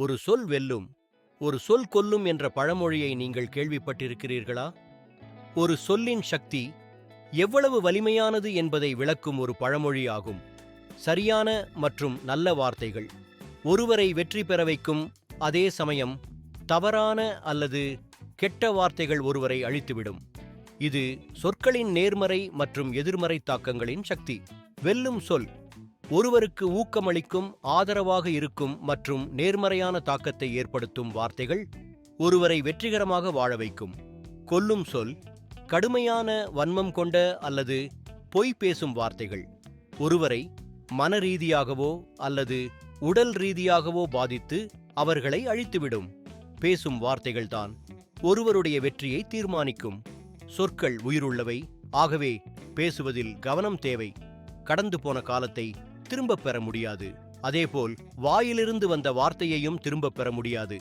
ஒரு சொல் வெல்லும் ஒரு சொல் கொல்லும் என்ற பழமொழியை நீங்கள் கேள்விப்பட்டிருக்கிறீர்களா? ஒரு சொல்லின் சக்தி எவ்வளவு வலிமையானது என்பதை விளக்கும் ஒரு பழமொழி ஆகும் சரியான மற்றும் நல்ல வார்த்தைகள். ஒருவரை வெற்றி பெற வைக்கும் அதே சமயம் தவறான அல்லது கெட்ட வார்த்தைகள் ஒருவரை அழித்துவிடும். இது சொற்களின் நேர்மறை மற்றும் எதிர்மறை தாக்கங்களின் சக்தி. வெல்லும் சொல் ஒருவருக்கு ஊக்கமளிக்கும் ஆதரவாக இருக்கும் மற்றும் நேர்மறையான தாக்கத்தை ஏற்படுத்தும் வார்த்தைகள் ஒருவரை வெற்றிகரமாக வாழ வைக்கும். கொல்லும் சொல் கடுமையான வன்மம் கொண்ட அல்லது பொய் பேசும் வார்த்தைகள். ஒருவரை மன ரீதியாகவோ அல்லது உடல் ரீதியாகவோ பாதித்து அவர்களை அழித்துவிடும். பேசும் வார்த்தைகள்தான் ஒருவருடைய வெற்றியை தீர்மானிக்கும். சொற்கள் உயிருள்ளவை ஆகவே பேசுவதில் கவனம் தேவை. கடந்து போன காலத்தை திரும்பப் பெற முடியாது. அதேபோல் வாயிலிருந்து வந்த வார்த்தையையும் திரும்பப் பெற முடியாது.